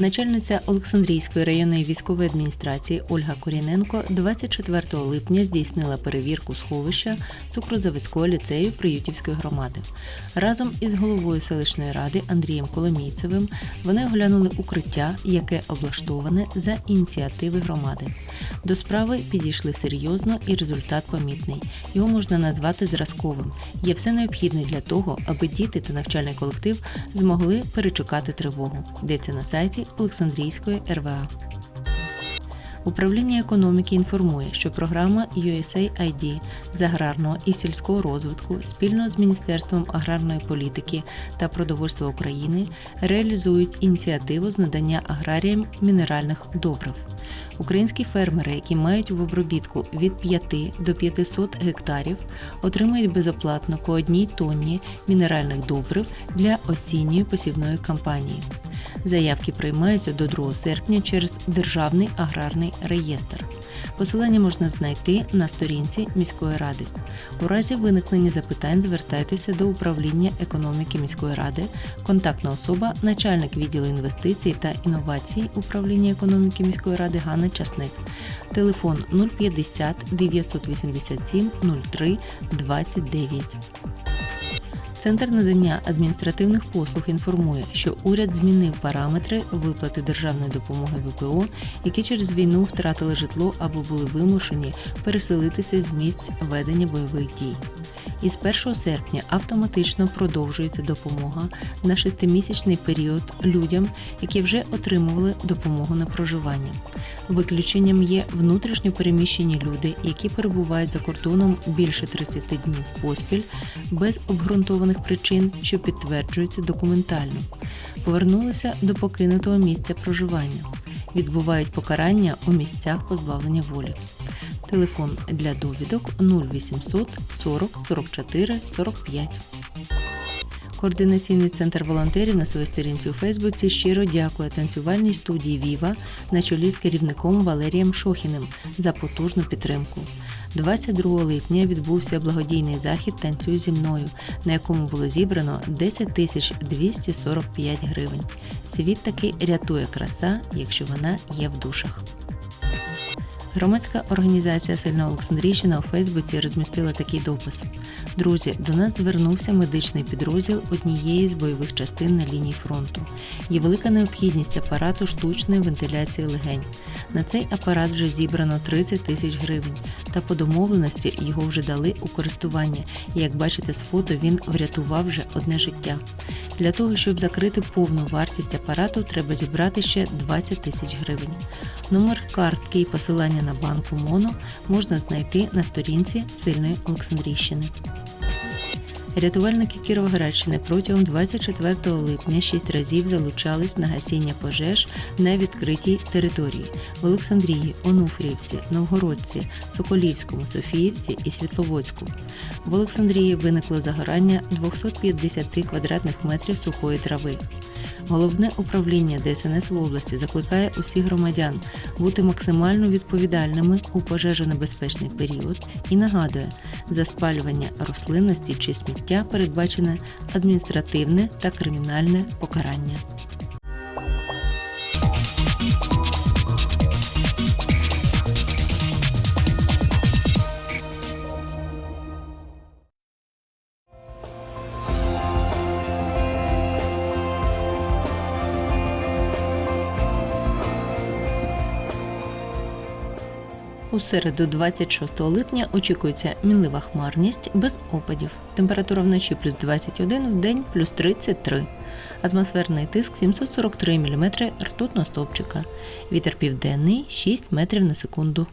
Начальниця Олександрійської районної військової адміністрації Ольга Коріненко 24 липня здійснила перевірку сховища цукрозаводського ліцею Приютівської громади. Разом із головою селищної ради Андрієм Коломійцевим вони оглянули укриття, яке облаштоване за ініціативи громади. До справи підійшли серйозно і результат помітний. Його можна назвати зразковим. Є все необхідне для того, аби діти та навчальний колектив змогли перечекати тривогу. Йдеться на сайті Олександрійської РВА. Управління економіки інформує, що програма USAID з аграрного і сільського розвитку спільно з Міністерством аграрної політики та продовольства України реалізують ініціативу з надання аграріям мінеральних добрив. Українські фермери, які мають в обробітку від 5 до 500 гектарів, отримують безоплатно по одній тонні мінеральних добрив для осінньої посівної кампанії. Заявки приймаються до 2 серпня через Державний аграрний реєстр. Посилання можна знайти на сторінці міської ради. У разі виникнення запитань звертайтеся до управління економіки міської ради, контактна особа, начальник відділу інвестицій та інновацій управління економіки міської ради Ганна Часник. Телефон 050 987 03 29. Центр надання адміністративних послуг інформує, що уряд змінив параметри виплати державної допомоги ВПО, які через війну втратили житло або були вимушені переселитися з місць ведення бойових дій. Із 1 серпня автоматично продовжується допомога на шестимісячний період людям, які вже отримували допомогу на проживання. Виключенням є внутрішньо переміщені люди, які перебувають за кордоном більше 30 днів поспіль без обґрунтованих причин, що підтверджуються документально, повернулися до покинутого місця проживання, відбувають покарання у місцях позбавлення волі. Телефон для довідок 0800 40 44 45. Координаційний центр волонтерів на своїй сторінці у Фейсбуці щиро дякує танцювальній студії Віва на чолі з керівником Валерієм Шохіним за потужну підтримку. 22 липня відбувся благодійний захід Танцюй зі мною, на якому було зібрано 10 тисяч 245 гривень. Світ таки рятує краса, якщо вона є в душах. Громадська організація Сильна Олександрійщина у Фейсбуці розмістила такий допис: Друзі, до нас звернувся медичний підрозділ однієї з бойових частин на лінії фронту. Є велика необхідність апарату штучної вентиляції легень. На цей апарат вже зібрано 30 тисяч гривень. Та по домовленості його вже дали у користування. І як бачите з фото, він врятував вже одне життя. Для того, щоб закрити повну вартість апарату, треба зібрати ще 20 тисяч гривень. Номер картки і посилання на банку МОНО можна знайти на сторінці Сильної Олександрійщини. Рятувальники Кіровоградщини протягом 24 липня шість разів залучались на гасіння пожеж на відкритій території в Олександрії, Онуфріївці, Новгородці, Соколівському, Софіївці і Світловодську. В Олександрії виникло загорання 250 квадратних метрів сухої трави. Головне управління ДСНС в області закликає усіх громадян бути максимально відповідальними у пожежонебезпечний період і нагадує, за спалювання рослинності чи сміття передбачене адміністративне та кримінальне покарання. У середу 26 липня очікується мінлива хмарність без опадів. Температура вночі плюс 21, в день плюс 33. Атмосферний тиск 743 мм ртутного стовпчика. Вітер південний 6 метрів на секунду.